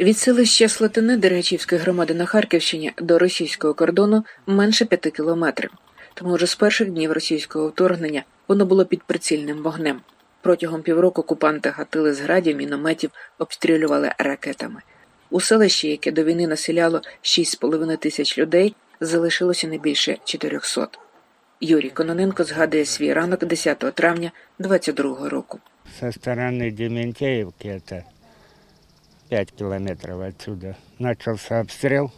Від селища Слатини Дергачівської громади на Харківщині до російського кордону менше п'яти кілометрів. Тому вже з перших днів російського вторгнення воно було під прицільним вогнем. Протягом півроку окупанти гатили з градів, мінометів, обстрілювали ракетами. У селищі, яке до війни населяло 6,5 тисяч людей, залишилося не більше 400. Юрій Кононенко згадує свій ранок 10 травня 22 року. Со стороны Дементеевки, это 5 километров отсюда, начался обстрел.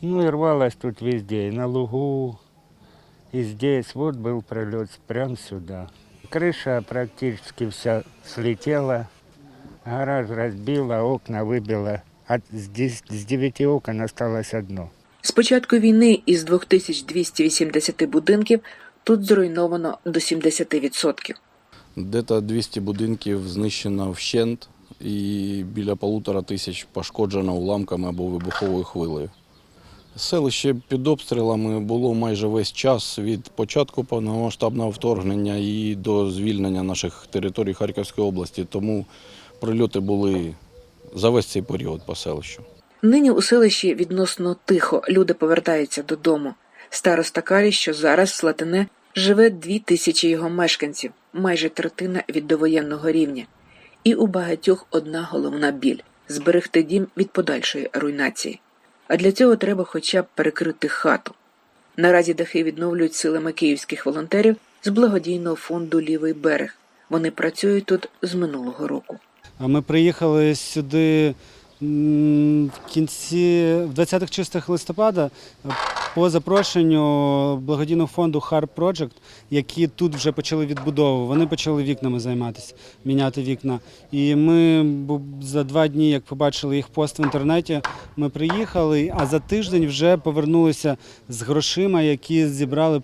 Ну и рвалось тут везде, и на лугу, и здесь. Вот был пролет прям сюда. Крыша практически вся слетела, гараж разбила, окна выбило. От, с, дес- с девяти окон осталось одно. З початку війни із 2280 будинків тут зруйновано до 70%. Де-то 200 будинків знищено вщент і біля полутора тисяч пошкоджено уламками або вибуховою хвилею. Селище під обстрілами було майже весь час від початку повномасштабного вторгнення і до звільнення наших територій Харківської області, тому прильоти були за весь цей період по селищу. Нині у селищі відносно тихо, люди повертаються додому. Староста каже, що зараз в Слатине живе дві тисячі його мешканців, майже третина від довоєнного рівня. І у багатьох одна головна біль зберегти дім від подальшої руйнації. А для цього треба хоча б перекрити хату. Наразі дахи відновлюють силами київських волонтерів з благодійного фонду Лівий берег. Вони працюють тут з минулого року. А Ми приїхали сюди в кінці в 20-х числах листопада е, по запрошенню благодійного фонду Harp Project, які тут вже почали відбудову. Вони почали вікнами займатися, міняти вікна. І ми за два дні, як побачили їх пост в інтернеті, ми приїхали, а за тиждень вже повернулися з грошима, які зібрали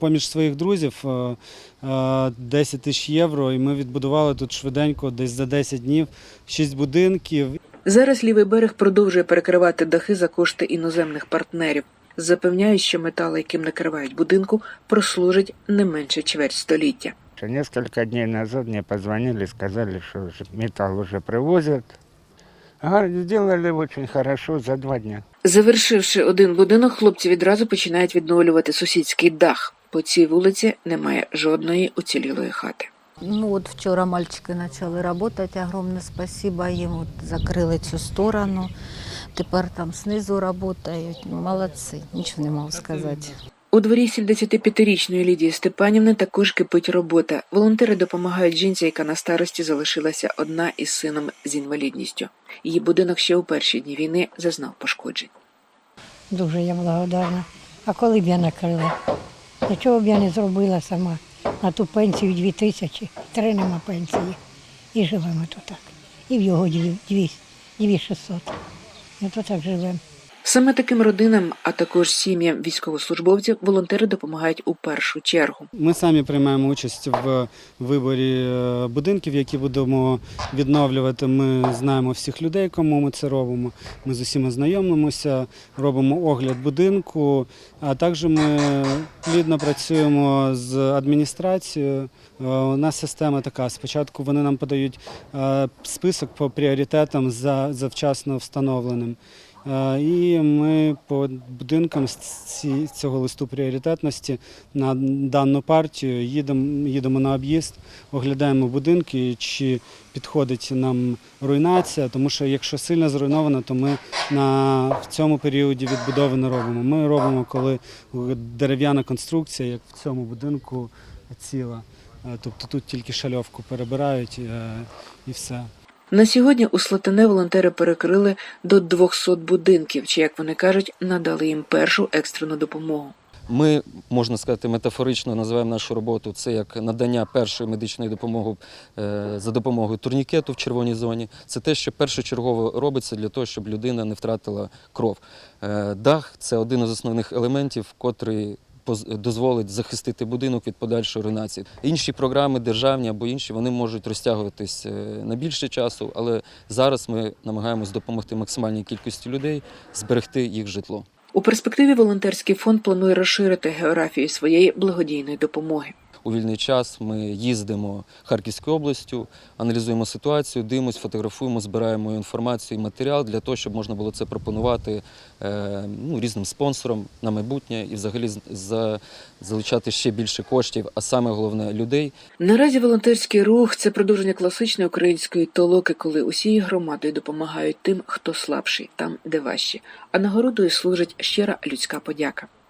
поміж своїх друзів. е, е, 10 тисяч євро, і ми відбудували тут швиденько, десь за 10 днів, 6 будинків. Зараз лівий берег продовжує перекривати дахи за кошти іноземних партнерів. Запевняють, що метал, яким накривають будинку, прослужить не менше чверть століття. Несколько дней назад мне позвонили, сказали, что металл уже привозят. Сделали очень хорошо за два дня. Завершивши один будинок, хлопці відразу починають відновлювати сусідський дах. По цій вулиці немає жодної уцілілої хати. Ну вот вчора мальчики почали працювати, огромне спасибо їм. От закрили цю сторону. Тепер там знизу працюють. Ну, молодці, нічого не можу сказати. У дворі 75-річної Лідії Степанівни також кипить робота. Волонтери допомагають жінці, яка на старості залишилася одна із сином з інвалідністю. Її будинок ще у перші дні війни зазнав пошкоджень. Дуже я благодарна. А коли б я накрила? Нічого б я не зробила сама. На ту пенсію дві тисячі, три нема пенсії. І живемо то так. І в його дві, дві, дві шістсот. І то так живемо. Саме таким родинам, а також сім'ям військовослужбовців, волонтери допомагають у першу чергу. Ми самі приймаємо участь в виборі е, будинків, які будемо відновлювати. Ми знаємо всіх людей, кому ми це робимо. Ми з усіма знайомимося, робимо огляд будинку, а також ми плідно працюємо з адміністрацією. Е, У нас система така. Спочатку вони нам подають е, список по пріоритетам за завчасно встановленим. Е, І ми по будинкам з цього листу пріоритетності на дану партію їдемо, їдемо на об'їзд, оглядаємо будинки, чи підходить нам руйнація, тому що якщо сильно зруйновано, то ми на в цьому періоді відбудови не робимо. Ми робимо, коли дерев'яна конструкція, як в цьому будинку, ціла. Е, Тобто тут тільки шальовку перебирають е, і все. На сьогодні у Слатине волонтери перекрили до 200 будинків, чи як вони кажуть, надали їм першу екстрену допомогу. Ми, можна сказати, метафорично називаємо нашу роботу це як надання першої медичної допомоги е, за допомогою турнікету в червоній зоні. Це те, що першочергово робиться для того, щоб людина не втратила кров. Е, Дах це один із основних елементів, котрий дозволить захистити будинок від подальшої руйнації. Інші програми, державні або інші, вони можуть розтягуватись е, на більше часу, але зараз ми намагаємось допомогти максимальній кількості людей зберегти їх житло. У перспективі волонтерський фонд планує розширити географію своєї благодійної допомоги. У вільний час ми їздимо Харківською областю, аналізуємо ситуацію, дивимося, фотографуємо, збираємо інформацію і матеріал для того, щоб можна було це пропонувати е, ну, різним спонсорам на майбутнє і взагалі залучати ще більше коштів, а саме головне людей, Наразі волонтерський рух це продовження класичної української толоки, коли усією громадою допомагають тим, хто слабший, там, де важче. А нагородою служить щира людська подяка.